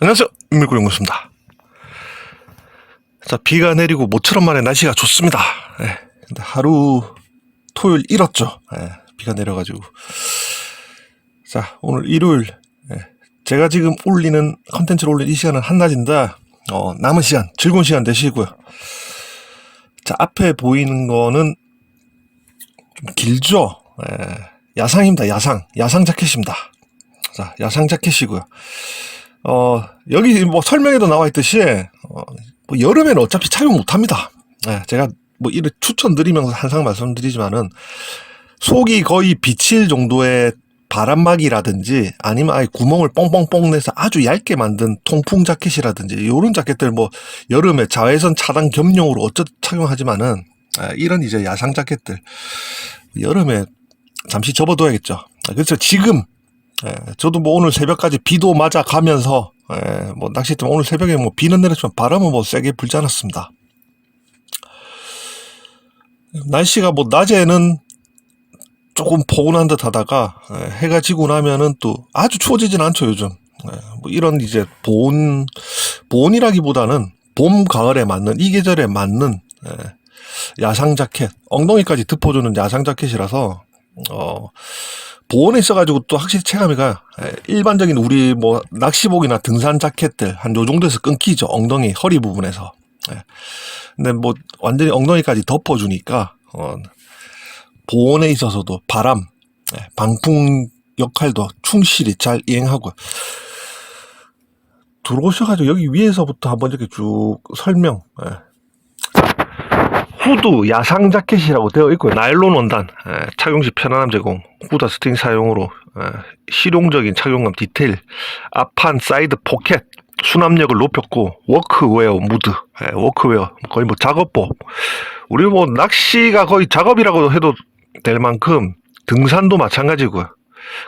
안녕하세요. 밀구연구소입니다. 자, 비가 내리고 모처럼 만에 날씨가 좋습니다. 예, 근데 하루 토요일 잃었죠. 예, 비가 내려가지고. 자, 오늘 일요일. 예, 제가 지금 올리는, 컨텐츠를 올리는 이 시간은 한낮인데, 어, 남은 시간, 즐거운 시간 되시고요. 자, 앞에 보이는 거는 좀 길죠? 예, 야상입니다, 야상. 야상 자켓입니다. 자, 야상 자켓이고요. 어, 여기 뭐 설명에도 나와 있듯이, 어, 뭐 여름에는 어차피 착용 못 합니다. 예, 제가 뭐 이를 추천드리면서 항상 말씀드리지만은, 속이 거의 비칠 정도의 바람막이라든지 아니면 아예 구멍을 뻥뻥뻥 내서 아주 얇게 만든 통풍 자켓이라든지 이런 자켓들 뭐 여름에 자외선 차단 겸용으로 어쩌 착용하지만은 예, 이런 이제 야상 자켓들 여름에 잠시 접어둬야겠죠. 그래서 지금 예, 저도 뭐 오늘 새벽까지 비도 맞아 가면서 예, 뭐 낚시 때 오늘 새벽에 뭐 비는 내렸지만 바람은 뭐 세게 불지 않았습니다. 날씨가 뭐 낮에는 조금 포근한 듯 하다가 예, 해가 지고 나면은 또 아주 추워지진 않죠 요즘. 예, 뭐 이런 이제 보온 보온이라기보다는 봄 가을에 맞는 이 계절에 맞는 예, 야상 자켓 엉덩이까지 덮어주는 야상 자켓이라서 어 보온에 있어가지고 또 확실히 체감이가 예, 일반적인 우리 뭐 낚시복이나 등산 자켓들 한 요 정도에서 끊기죠 엉덩이 허리 부분에서 예. 근데 뭐 완전히 엉덩이까지 덮어주니까 어 보온에 있어서도 바람 예, 방풍 역할도 충실히 잘 이행하고 들어오셔가지고 여기 위에서부터 한번 이렇게 쭉 설명 예. 후드 야상 자켓이라고 되어 있고요. 나일론 원단, 에, 착용 시 편안함 제공, 후드 스팅 사용으로 에, 실용적인 착용감 디테일, 앞판 사이드 포켓, 수납력을 높였고 워크웨어 무드, 에, 워크웨어 거의 뭐 작업복. 우리 뭐 낚시가 거의 작업이라고 해도 될 만큼 등산도 마찬가지고요.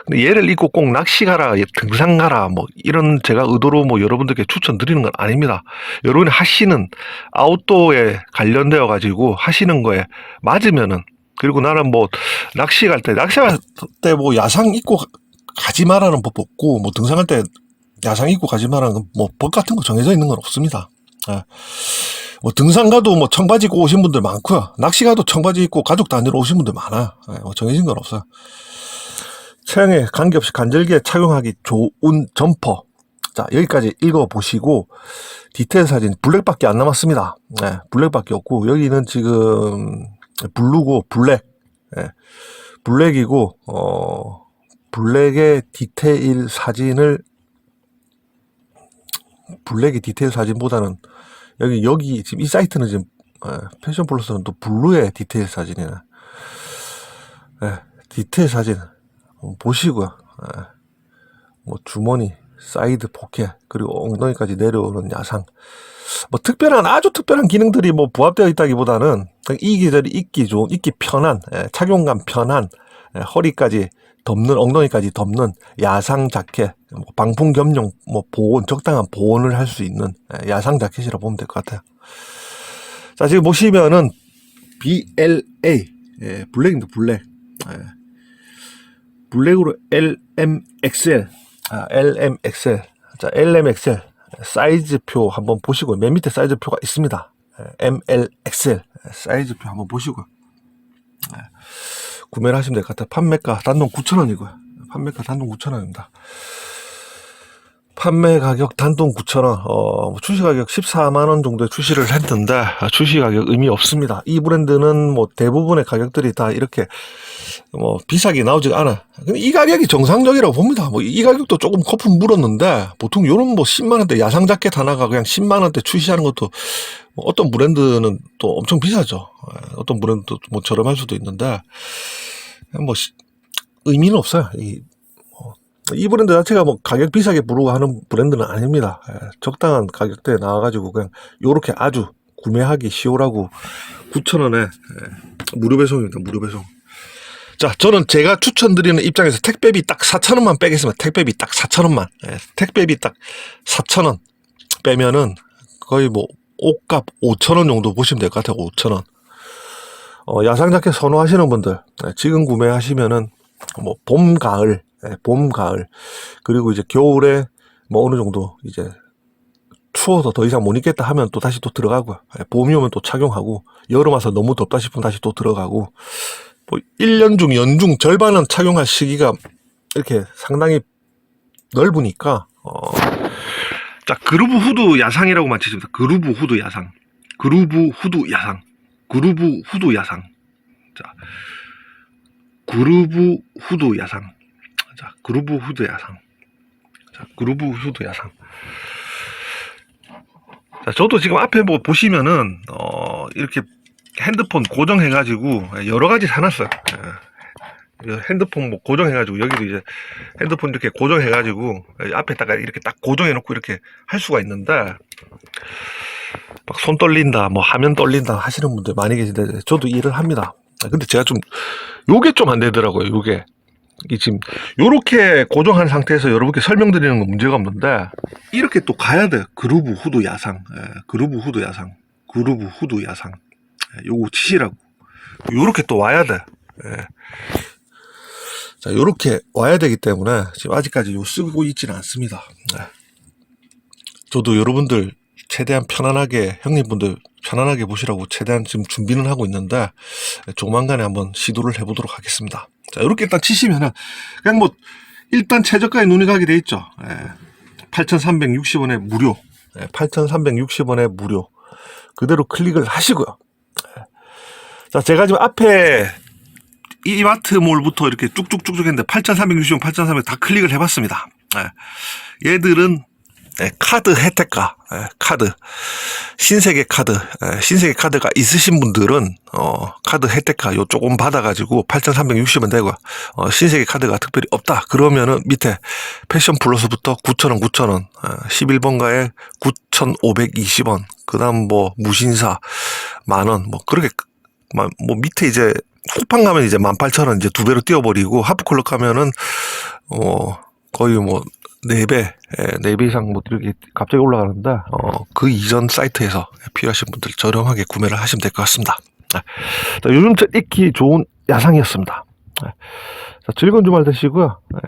근데 얘를 입고 꼭 낚시 가라, 얘 등산 가라, 뭐, 이런 제가 의도로 뭐 여러분들께 추천드리는 건 아닙니다. 여러분이 하시는 아웃도어에 관련되어 가지고 하시는 거에 맞으면은, 그리고 나는 뭐, 낚시 갈 때, 낚시 갈 때 뭐 야상 입고 가- 가지 마라는 법 없고, 뭐 등산 갈 때 야상 입고 가지 마라는 뭐법 같은 거 정해져 있는 건 없습니다. 예. 뭐 등산 가도 뭐 청바지 입고 오신 분들 많고요. 낚시 가도 청바지 입고 가족 단위로 오신 분들 많아. 예, 뭐 정해진 건 없어요. 체형에 관계없이 간절기에 착용하기 좋은 점퍼. 자, 여기까지 읽어보시고, 디테일 사진 블랙밖에 안 남았습니다. 네, 블랙밖에 없고, 여기는 지금 블루고 블랙. 예, 블랙이고, 어, 블랙의 디테일 사진을, 블랙의 디테일 사진보다는, 여기, 여기, 지금 이 사이트는 지금, 예, 패션 플러스는 또 블루의 디테일 사진이네. 예, 디테일 사진. 한번 보시고요. 예. 뭐 주머니, 사이드 포켓, 그리고 엉덩이까지 내려오는 야상. 뭐 특별한 아주 특별한 기능들이 뭐 부합되어 있다기보다는 이 계절이 입기 좋은, 입기 편한, 예, 착용감 편한, 예, 허리까지 덮는 엉덩이까지 덮는 야상 자켓, 뭐 방풍 겸용, 뭐 보온 적당한 보온을 할 수 있는 예, 야상 자켓이라 보면 될 것 같아요. 자 지금 보시면은 BLA 예, 블랙입니다 블랙. 예. 블랙으로 LMXL, 아, LMXL. 자, LMXL 사이즈표 한번 보시고, 맨 밑에 사이즈표가 있습니다. 예, MLXL 사이즈표 한번 보시고, 예, 구매를 하시면 될 것 같아요. 판매가 단돈 9,000원이고요. 판매가 단돈 9,000원입니다. 판매 가격 단돈 9,000원, 어, 출시 가격 14만원 정도에 출시를 했는데, 아, 출시 가격 의미 없습니다. 이 브랜드는 뭐 대부분의 가격들이 다 이렇게 뭐 비싸게 나오지가 않아. 근데 이 가격이 정상적이라고 봅니다. 뭐 이 가격도 조금 거품 물었는데 보통 요런 뭐 10만 원대 야상 자켓 하나가 그냥 10만 원대 출시하는 것도 뭐 어떤 브랜드는 또 엄청 비싸죠. 예, 어떤 브랜드도 뭐 저렴할 수도 있는데 뭐 시- 의미는 없어요. 이, 뭐, 이 브랜드 자체가 뭐 가격 비싸게 부르고 하는 브랜드는 아닙니다. 예, 적당한 가격대에 나와가지고 그냥 요렇게 아주 구매하기 쉬우라고 9,000원에 무료 배송입니다. 무료 배송. 자, 저는 제가 추천드리는 입장에서 택배비 딱 4,000원만 빼겠습니다. 택배비 딱 4,000원만. 예, 택배비 딱 4,000원 빼면은 거의 뭐 옷값 5,000원 정도 보시면 될 것 같아요. 5,000원. 어, 야상 자켓 선호하시는 분들 예, 지금 구매하시면은 뭐 봄, 가을, 예, 봄, 가을 그리고 이제 겨울에 뭐 어느 정도 이제 추워서 더 이상 못 입겠다 하면 또 다시 또 들어가고요. 예, 봄이 오면 또 착용하고 여름 와서 너무 덥다 싶으면 다시 또 들어가고 뭐 1년 중 연중 절반은 착용할 시기가 이렇게 상당히 넓으니까 어, 자 그루브 후드 야상이라고만 치십니다. 그루브 후드 야상, 그루브 후드 야상, 그루브 후드 야상. 자 그루브 후드 야상. 자 그루브 후드 야상. 자 그루브 후드 야상. 자 저도 지금 앞에 뭐 보시면은 어 이렇게 핸드폰 고정해가지고 여러 가지 사놨어요. 예. 핸드폰 뭐 고정해가지고 여기도 이제 핸드폰 이렇게 고정해가지고 앞에다가 이렇게 딱 고정해놓고 이렇게 할 수가 있는데 막 손 떨린다, 뭐 화면 떨린다 하시는 분들 많이 계신데 저도 일을 합니다. 아, 근데 제가 좀 요게 좀 안 되더라고요. 요게 이 지금 요렇게 고정한 상태에서 여러분께 설명드리는 건 문제가 없는데 이렇게 또 가야 돼. 그루브 후드 야상, 예, 그루브 후드 야상, 그루브 후드 야상. 예, 요거 치시라고. 요렇게 또 와야 돼. 예. 자, 요렇게 와야 되기 때문에 지금 아직까지 요 쓰고 있지는 않습니다. 네. 저도 여러분들 최대한 편안하게 형님분들 편안하게 보시라고 최대한 지금 준비는 하고 있는데 조만간에 한번 시도를 해보도록 하겠습니다. 자, 이렇게 일단 치시면은 그냥 뭐 일단 최저가에 눈이 가게 돼 있죠. 예. 8,360원에 무료. 예, 8,360원에 무료. 그대로 클릭을 하시고요. 예. 자, 제가 지금 앞에 이마트몰부터 이렇게 쭉쭉쭉쭉 했는데 8,360원, 8,300 다 클릭을 해봤습니다. 예. 얘들은 예, 카드 혜택가, 예, 카드 신세계 카드, 예, 신세계 카드가 있으신 분들은 어, 카드 혜택가 요 조금 받아가지고 8,360원 되고 어, 신세계 카드가 특별히 없다. 그러면은 밑에 패션 플러스부터 9,000원, 9,000원, 어, 11번가에 9,520원, 그다음 뭐 무신사 만원, 뭐 그렇게 마- 뭐 밑에 이제 쿠팡 가면 이제 18,000원 이제 두 배로 띄워버리고 하프클럭 가면은 어 거의 뭐 네 배, 네배 이상 뭐 이렇게 갑자기 올라가는데 어 그 이전 사이트에서 필요하신 분들 저렴하게 구매를 하시면 될 것 같습니다. 네. 자, 요즘 저 익히 좋은 야상이었습니다. 네. 자, 즐거운 주말 되시고요. 네.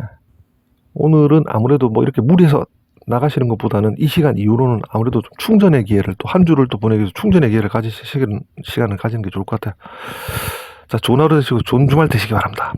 오늘은 아무래도 뭐 이렇게 무리해서 나가시는 것보다는 이 시간 이후로는 아무래도 좀 충전의 기회를 또 한 주를 또 보내기 위해서 충전의 기회를 가지시는 시간을 가지는 게 좋을 것 같아요. 자, 좋은 하루 되시고 좋은 주말 되시기 바랍니다.